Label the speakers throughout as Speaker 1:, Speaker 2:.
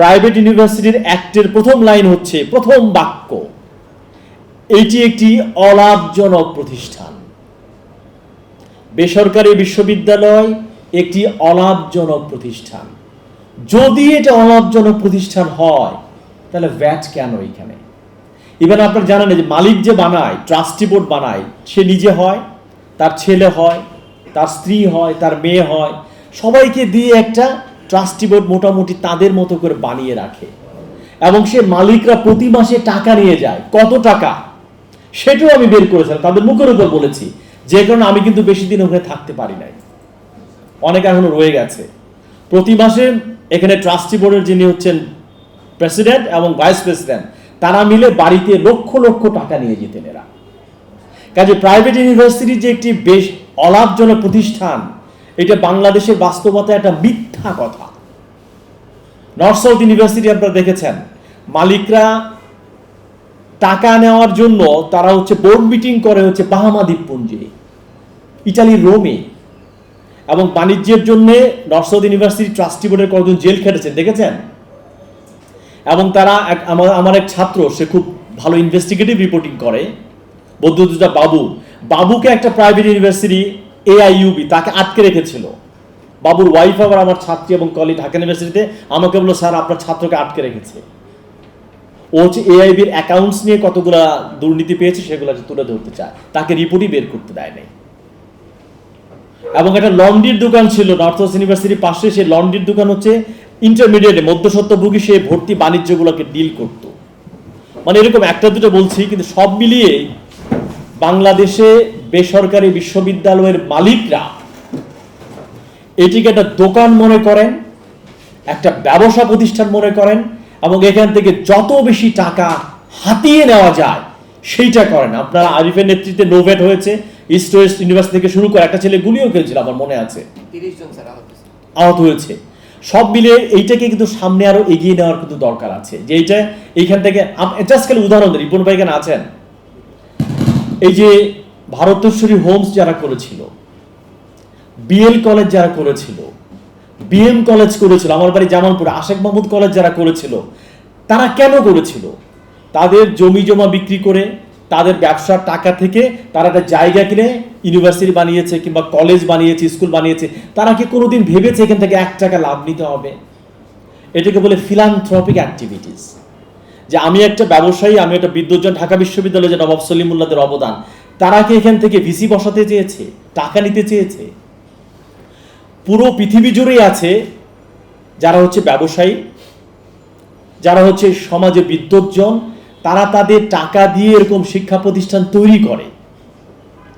Speaker 1: Private ইউনিভার্সিটির অ্যাক্টের প্রথম line হচ্ছে প্রথম বাক্য। এটি একটি অলাভজনক প্রতিষ্ঠান। বেসরকারি বিশ্ববিদ্যালয় একটি অলাভজনক প্রতিষ্ঠান। যদি এটা অলাভজনক প্রতিষ্ঠান হয়, তাহলে ভ্যাট কেন এখানে? ইভেন আপনার জানেন যে মালিক যে বানায় ট্রাস্টি বোর্ড বানায়, সে নিজে হয়, তার ছেলে হয়, তার স্ত্রী হয়, তার মেয়ে হয়, সবাইকে দিয়ে একটা ট্রাস্টি বোর্ড মোটামুটি তাদের মতো করে বানিয়ে রাখে। এবং সে মালিকরা প্রতি মাসে টাকা নিয়ে যায়। কত টাকা? সেটাও আমি বের করেছিলাম তাদের মুখের উপর বলেছি, যে কারণে আমি কিন্তু বেশি দিন ওখানে থাকতে পারি নাই। অনেক এখনও রয়ে গেছে। প্রতি মাসে এখানে ট্রাস্টি বোর্ডের যিনি হচ্ছেন প্রেসিডেন্ট এবং ভাইস প্রেসিডেন্ট, তারা মিলে বাড়িতে লক্ষ লক্ষ টাকা নিয়ে যেতেন এরা। কাজে প্রাইভেট ইউনিভার্সিটি যে একটি বেশ অলাভজনক প্রতিষ্ঠান এটা বাংলাদেশের বাস্তবতা একটা মিথ্যা কথা। নর্থ সাউথ ইউনিভার্সিটি আপনারা দেখেছেন, মালিকরা টাকা নেওয়ার জন্য তারা হচ্ছে বোর্ড মিটিং করে হচ্ছে বাহামা দ্বীপপুঞ্জে ইটালির রোমে। এবং বাণিজ্যের জন্য নর্থ সাউথ ইউনিভার্সিটি ট্রাস্টি বোর্ডের কয়েকজন জেল খেটেছেন দেখেছেন? এবং তারা এক, আমার আমার এক ছাত্র, সে খুব ভালো ইনভেস্টিগেটিভ রিপোর্টিং করে বৌদ্ধদুজা বাবু। বাবুকে একটা প্রাইভেট ইউনিভার্সিটি এআইইউবি তাকে আটকে রেখেছিল। বাবুর ওয়াইফ আবার আমার ছাত্রী এবং কলি ঢাকা ইউনিভার্সিটিতে আমাকে বলল, স্যার, আপনার ছাত্রকে আটকে রেখেছে। ও হচ্ছে এআইবির অ্যাকাউন্টস নিয়ে কতগুলা দুর্নীতি পেয়েছে সেগুলো তুলে ধরতে চায়, তাকে রিপোর্টই বের করতে দেয় নাই। এবং একটা লন্ড্রির দোকান ছিল নর্থ ওয়েস্ট ইউনিভার্সিটির পাশে, সেই লন্ড্রির দোকান হচ্ছে ইন্টারমিডিয়েটে মধ্যসত্ত্বভোগী সে ভর্তি বাণিজ্যগুলোকে ডিল করত। মানে এরকম একটা দুটো বলছি, কিন্তু সব মিলিয়ে বাংলাদেশে বেসরকারি বিশ্ববিদ্যালয়ের মালিকরা এটিকে একটা দোকান মনে করেন একটা ব্যবসা প্রতিষ্ঠান মনে করেন এবং এখান থেকে যত বেশি টাকা হাতিয়ে নেওয়া যায় সেইটা করেন। আপনারা আরিফের নেতৃত্বে নোভেট হয়েছে ইস্ট ওয়েস্ট ইউনিভার্সিটি থেকে শুরু করে একটা ছেলে গুলিও খেলছিল আমার মনে আছে।
Speaker 2: আহত হয়েছে।
Speaker 1: সব মিলে এইটাকে কিন্তু সামনে আরও এগিয়ে নেওয়ার কিন্তু দরকার আছে। যে এইটা এইখান থেকে জাস্ট খালি উদাহরণ রিপন ভাই এখানে আছেন। এই যে ভারতেশ্বরী হোমস যারা করেছিল, বিএল কলেজ যারা করেছিল, বিএম কলেজ করেছিল, আমার বাড়ি জামালপুরে, আশেক মাহমুদ কলেজ যারা করেছিল, তারা কেন করেছিল? তাদের জমি জমা বিক্রি করে, তাদের ব্যবসার টাকা থেকে তারা একটা জায়গা কিনে ইউনিভার্সিটি বানিয়েছে কিংবা কলেজ বানিয়েছে, স্কুল বানিয়েছে, তারা কি কোনোদিন ভেবেছে এখান থেকে এক টাকা লাভ নিতে হবে? এটাকে বলে ফিলান্থ্রপিক অ্যাক্টিভিটিস যে আমি একটা ব্যবসায়ী, আমি একটা বিদ্যুৎজন ঢাকা বিশ্ববিদ্যালয়ে যে নবাব সলিমুল্লাদের অবদান তারা কি এখান থেকে ভিসি বসাতে চেয়েছে? টাকা নিতে চেয়েছে? পুরো পৃথিবী জুড়েই আছে যারা হচ্ছে ব্যবসায়ী, যারা হচ্ছে সমাজে বিদ্যুৎজন, তারা তাদের টাকা দিয়ে এরকম শিক্ষা প্রতিষ্ঠান তৈরি করে।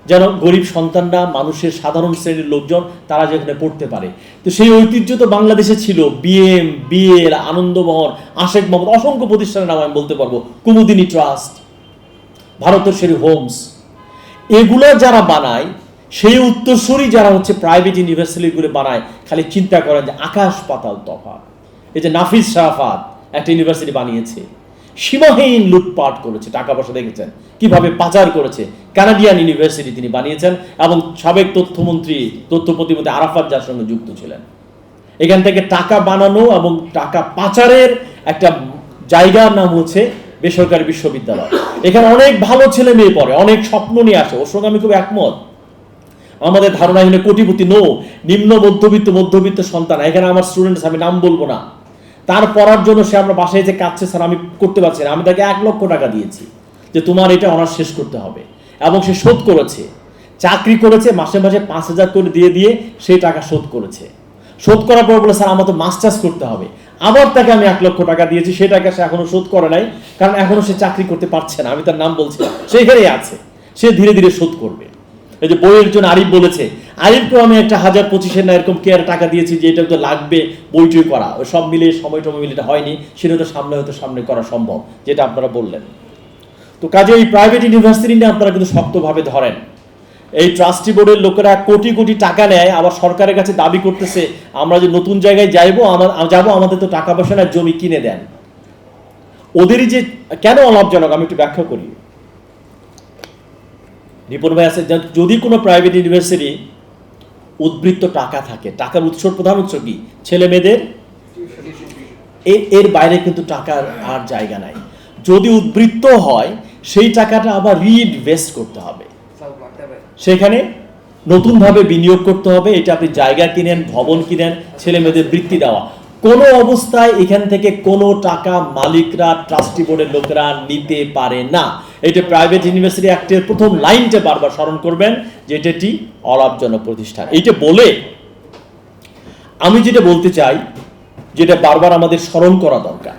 Speaker 1: যেন গরিব সন্তানরা, মানুষের সাধারণ শ্রেণির লোকজন, তারা যেখানে পড়তে পারে। তো সেই ঐতিহ্য তো বাংলাদেশে ছিল। বিএম বিএল আনন্দমোহন, আশেক মোহাম্মদ অসংখ্য প্রতিষ্ঠানের নাম আমি বলতে পারব। Kumudini trust Bharateshwari homes. এগুলো যারা বানায়, সেই উত্তরসূরি যারা হচ্ছে প্রাইভেট ইউনিভার্সিটিগুলো বানায়, খালি চিন্তা করেন যে আকাশ পাতাল তফাৎ। এই যে নাফিজ শাহফাত একটা ইউনিভার্সিটি বানিয়েছে। সীমাহীন লুটপাট করেছে, টাকা পয়সা দেখেছেন? কীভাবে পাচার করেছে? কানাডিয়ান ইউনিভার্সিটি তিনি বানিয়েছেন এবং সাবেক তথ্যমন্ত্রী তথ্য প্রতিমন্ত্রী আরাফাত যার সঙ্গে যুক্ত ছিলেন। এখান থেকে টাকা বানানো এবং টাকা পাচারের একটা জায়গার নাম হচ্ছে বেসরকারি বিশ্ববিদ্যালয়। এখানে অনেক ভালো ছেলে মেয়ে পড়ে, অনেক স্বপ্ন নিয়ে আসে। ওর সঙ্গে আমি খুব একমত। আমাদের ধারণা এখানে কোটিপতি, নো। নিম্ন মধ্যবিত্ত মধ্যবিত্ত সন্তান এখানে আমার স্টুডেন্টস আমি নাম বলব না। তার পড়ার জন্য সে আমরা বাসায় যে কাঁদছে, স্যার, আমি করতে পারছি না। আমি তাকে এক লক্ষ টাকা দিয়েছি যে তোমার এটা অনার্স শেষ করতে হবে। এবং সে শোধ করেছে। চাকরি করেছে, মাসে মাসে পাঁচ হাজার করে দিয়ে দিয়ে সেই টাকা শোধ করেছে। শোধ করার পর বলে, স্যার, আমার তো মাস্টার্স করতে হবে। আবার তাকে আমি এক লক্ষ টাকা দিয়েছি সেই টাকা সে এখনও শোধ করে নাই, কারণ এখনও সে চাকরি করতে পারছে না, আমি তার নাম বলছি না। সে এখানেই আছে, সে ধীরে ধীরে শোধ করবে। এই যে বইয়ের জন্য আরিফ বলেছে, আরিফকেও আমি একটা হাজার পঁচিশের না এরকম কেয়ার টাকা দিয়েছি, যে এটা তো লাগবে বইটই করা। ওই সব মিলে, সময় টময় মিলে হয়নি, সেটা তো সামনে হয়তো সামনে করা সম্ভব, যেটা আপনারা বললেন। তো কাজে এই প্রাইভেট ইউনিভার্সিটি নিয়ে আপনারা কিন্তু শক্তভাবে ধরেন। এই ট্রাস্টি বোর্ডের লোকেরা কোটি কোটি টাকা নেয়, আবার সরকারের কাছে দাবি করতেছে, আমরা যে নতুন জায়গায় যাইবো, আমার, যাব, আমাদের তো টাকা পয়সা না জমি কিনে দেন। ওদেরই যে, কেন অলাভজনক? আমি একটু ব্যাখ্যা করি। রিপন ভাই আছে যদি কোনো প্রাইভেট ইউনিভার্সিটি উদ্বৃত্ত টাকা থাকে, টাকার উৎস, প্রধান উৎস কি? ছেলে মেয়েদের? এর বাইরে কিন্তু টাকার আর জায়গা নাই। যদি উদ্বৃত্ত হয়, সেই টাকাটা আবার রিইনভেস্ট করতে হবে। সেখানে নতুনভাবে বিনিয়োগ করতে হবে, এটা আপনি জায়গা কিনেন, ভবন কিনেন ছেলে মেয়েদের বৃত্তি দেওয়া। কোনো অবস্থায় এখান থেকে কোনো টাকা মালিকরা, ট্রাস্টি বোর্ডের লোকেরা নিতে পারে না। এটা প্রাইভেট ইউনিভার্সিটি অ্যাক্টের প্রথম লাইনটা বারবার স্মরণ করবেন যে এটা একটি অলাভজনক প্রতিষ্ঠান। এইটা বলে আমি যেটা বলতে চাই, যেটা বারবার আমাদের স্মরণ করা দরকার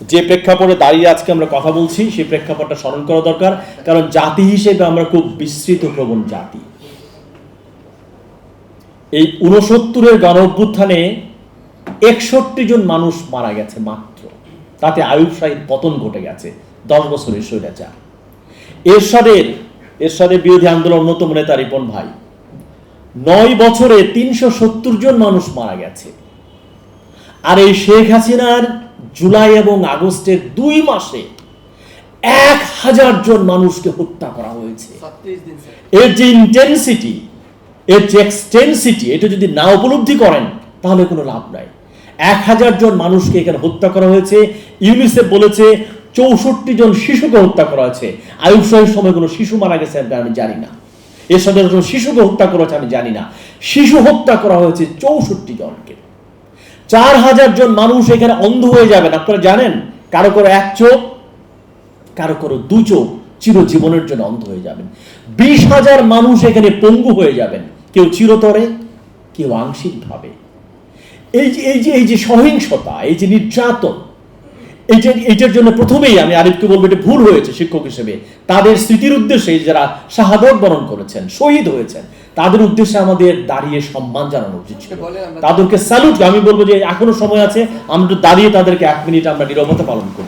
Speaker 1: যে প্রেক্ষাপটে দাঁড়িয়ে আজকে আমরা কথা বলছি, সেই প্রেক্ষাপটটা স্মরণ করা দরকার। কারণ জাতি হিসেবে আমরা খুব বিস্তৃত প্রবণ জাতি। এই উনসত্তরের গণ অভ্যুত্থানে একষট্টি জন মানুষ মারা গেছে মাত্র। তাতে আয়ুব শাহীর পতন ঘটে গেছে, দশ বছরের স্বৈরাচার। এরশাদের এরশাদের বিরোধী আন্দোলন অন্যতম নেতা রিপন ভাই। নয় বছরে তিনশো সত্তর জন মানুষ মারা গেছে। আর এই শেখ হাসিনার জুলাই এবং আগস্টের দুই মাসে এক হাজার জন মানুষকে হত্যা করা হয়েছে। এর যে ইন্টেন্সিটি এর যে এক্সটেন্সিটি এটা যদি না উপলব্ধি করেন তাহলে কোনো লাভ নাই। এক হাজার জন মানুষকে এখানে হত্যা করা হয়েছে। ইউনিসেফ বলেছে চৌষট্টি জন শিশুকে হত্যা করা হয়েছে। আয়ুব সময় কোনো শিশু মারা গেছে আমি জানি না। এর সাথে শিশুকে হত্যা করা হয়েছে আমি জানি না। শিশু হত্যা করা হয়েছে চৌষট্টি জনকে। চার হাজার জন মানুষ এখানে অন্ধ হয়ে যাবেন। আপনারা জানেন? কারও কারও এক চোখ, কারও কারও দু চোখ চিরজীবনের জন্য অন্ধ হয়ে যাবেন। বিশ হাজার মানুষ এখানে পঙ্গু হয়ে যাবেন। কেউ চিরতরে, কেউ আংশিকভাবে। এই যে এই যে এই যে সহিংসতা, এই যে নির্যাতন এই যে এইটার জন্য প্রথমেই আমি আরিফকে বলব এটা ভুল হয়েছে শিক্ষক হিসেবে। তাদের স্মৃতির উদ্দেশ্যে যারা শাহাদত বরণ করেছেন শহীদ হয়েছেন তাদের উদ্দেশ্যে আমাদের দাঁড়িয়ে সম্মান জানানো উচিত ছিল। তাদেরকে স্যালুট আমি বলব যে এখনও সময় আছে আমরা দাঁড়িয়ে তাদেরকে এক মিনিট আমরা নিরবতা পালন করি।